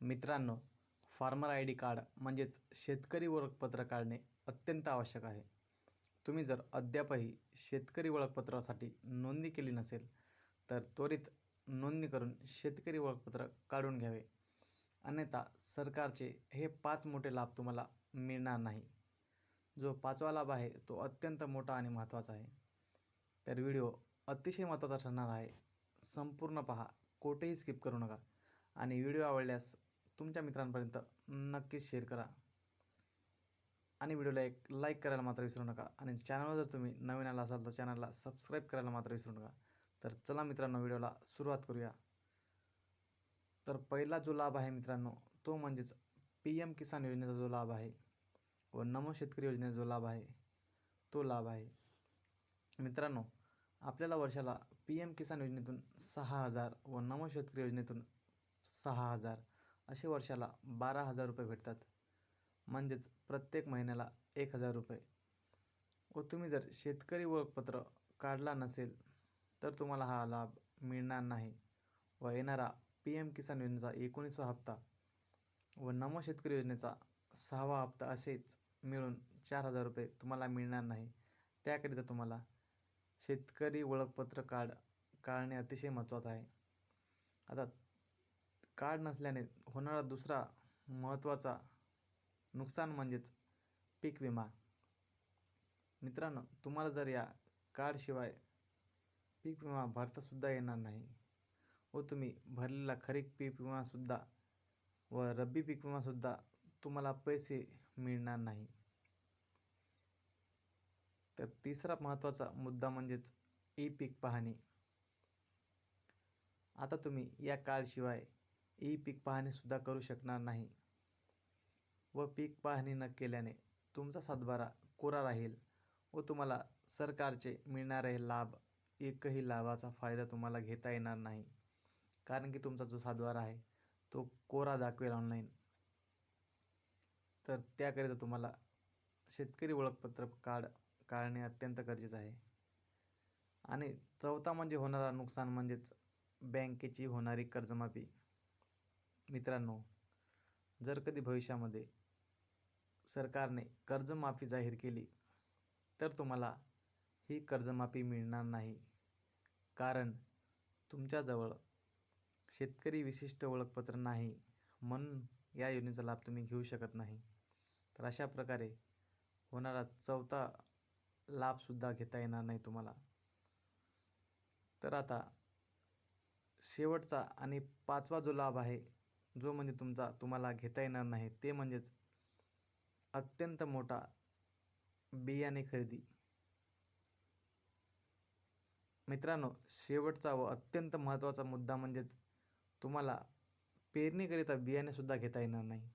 मित्रांनो farmer I D card म्हणजेच शेतकरी ओळखपत्र काढणे अत्यंत आवश्यक आहे. तुम्ही जर अद्यापही शेतकरी ओळखपत्रासाठी नोंदणी केली नसेल तर त्वरित नोंदणी करून शेतकरी ओळखपत्र काढून घ्यावे. अन्यथा सरकारचे हे पाच मोठे लाभ तुम्हाला मिळणार नाही. जो पाचवा लाभ आहे तो अत्यंत मोठा आणि महत्त्वाचा आहे. तर व्हिडिओ अतिशय महत्त्वाचा ठरणार आहे. संपूर्ण पहा कोठेही स्किप करू नका. आणि व्हिडिओ आवडल्यास तुमच्या मित्रांपर्यंत नक्कीच शेअर करा. आणि व्हिडिओला एक लाईक करायला मात्र विसरू नका. आणि चॅनलवर जर तुम्ही नवीन आला असाल तर चॅनलला सबस्क्राईब करायला मात्र विसरू नका. तर चला मित्रांनो व्हिडिओला सुरुवात करूया. तर पहिला जो लाभ आहे मित्रांनो तो म्हणजेच पी एम किसान योजनेचा जो लाभ आहे व नमो शेतकरी योजनेचा जो लाभ आहे तो लाभ आहे. मित्रांनो आपल्याला वर्षाला पी एम किसान योजनेतून सहा हजार व नमो शेतकरी योजनेतून सहा हजार असे वर्षाला बारा हजार रुपये भेटतात. म्हणजेच प्रत्येक महिन्याला एक हजार रुपये. व तुम्ही जर शेतकरी ओळखपत्र काढला नसेल तर तुम्हाला हा लाभ मिळणार नाही व येणारा पी एम किसान योजनेचा एकोणीसवा हप्ता व नमो शेतकरी योजनेचा सहावा हप्ता असेच मिळून चार हजार रुपये तुम्हाला मिळणार नाही. त्याकरिता तुम्हाला शेतकरी ओळखपत्र कार्ड काढणे अतिशय महत्त्वाचं आहे. आता कार्ड नसल्याने होणारा दुसरा महत्त्वाचा नुकसान म्हणजेच पीक विमा. मित्रांनो तुम्हाला जर या कार्डशिवाय पीक विमा भरतासुद्धा येणार नाही व तुम्ही भरलेला खरीप पीक विमासुद्धा व रब्बी पीक विमासुद्धा तुम्हाला पैसे मिळणार नाही. तर तिसरा महत्त्वाचा मुद्दा म्हणजेच ई पीक पाहणी. आता तुम्ही या कार्डशिवाय ई पीक पाहणीसुद्धा करू शकणार नाही. व पीक पाहणी न केल्याने तुमचा सातबारा कोरा राहील व तुम्हाला सरकारचे मिळणारे लाभ एकही लाभाचा फायदा तुम्हाला घेता येणार नाही. कारण की तुमचा जो सातबारा आहे तो कोरा दाखवेल ऑनलाईन तर त्याकरिता तुम्हाला शेतकरी ओळखपत्र काढ काढणे अत्यंत गरजेचं आहे. आणि चौथा म्हणजे होणारा नुकसान म्हणजेच बँकेची होणारी कर्जमाफी. मित्रांनो जर कधी भविष्यामध्ये सरकारने कर्जमाफी जाहीर केली तर तुम्हाला ही कर्जमाफी मिळणार नाही. कारण तुमच्याजवळ शेतकरी विशिष्ट ओळखपत्र नाही म्हणून या योजनेचा लाभ तुम्ही घेऊ शकत नाही. तर अशा प्रकारे होणारा चौथा लाभसुद्धा घेता येणार नाही तुम्हाला. तर आता शेवटचा आणि पाचवा जो लाभ आहे जो म्हणजे तुमचा तुम्हाला घेता येणार नाही ते म्हणजेच अत्यंत मोठा बियाणे खरेदी. मित्रांनो शेवटचा व अत्यंत महत्त्वाचा मुद्दा म्हणजेच तुम्हाला पेरणीकरिता बियाणेसुद्धा घेता येणार नाही.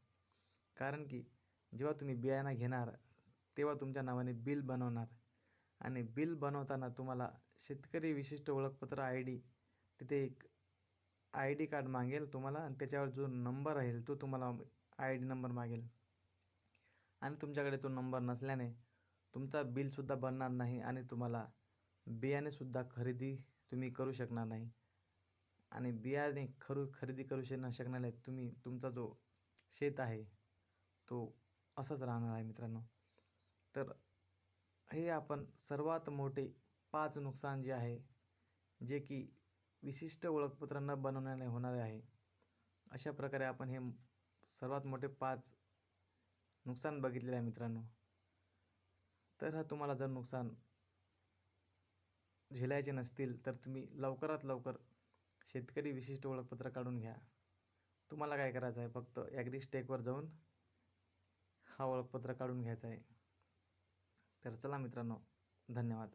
कारण की जेव्हा तुम्ही बियाणं घेणार तेव्हा तुमच्या नावाने बिल बनवणार. आणि बिल बनवताना तुम्हाला शेतकरी विशिष्ट ओळखपत्र आय डी तिथे एक आय डी कार्ड मागेल तुम्हाला आणि त्याच्यावर जो नंबर राहील तो तुम्हाला आय डी नंबर मागेल. आणि तुमच्याकडे तो नंबर नसल्याने तुमचा बिलसुद्धा बनणार नाही आणि तुम्हाला बियाणेसुद्धा खरेदी तुम्ही करू शकणार नाही. आणि बियाणे खरू खरेदी करू शक न शकणारे तुम्ही तुमचा जो शेत आहे तो असंच राहणार आहे मित्रांनो. तर हे आपण सर्वात मोठे पाच नुकसान जे आहे जे की विशिष्ट ओळखपत्र न बनवण्याने होणारे आहे. अशा प्रकारे आपण हे सर्वात मोठे पाच नुकसान बघितलेले आहे मित्रांनो. तर हा तुम्हाला जर नुकसान झेलायचे नसतील तर तुम्ही लवकरात लवकर शेतकरी विशिष्ट ओळखपत्र काढून घ्या. तुम्हाला काय करायचं आहे? फक्त ॲग्रिस्टेकवर जाऊन हा ओळखपत्र काढून घ्यायचं आहे. तर चला मित्रांनो धन्यवाद.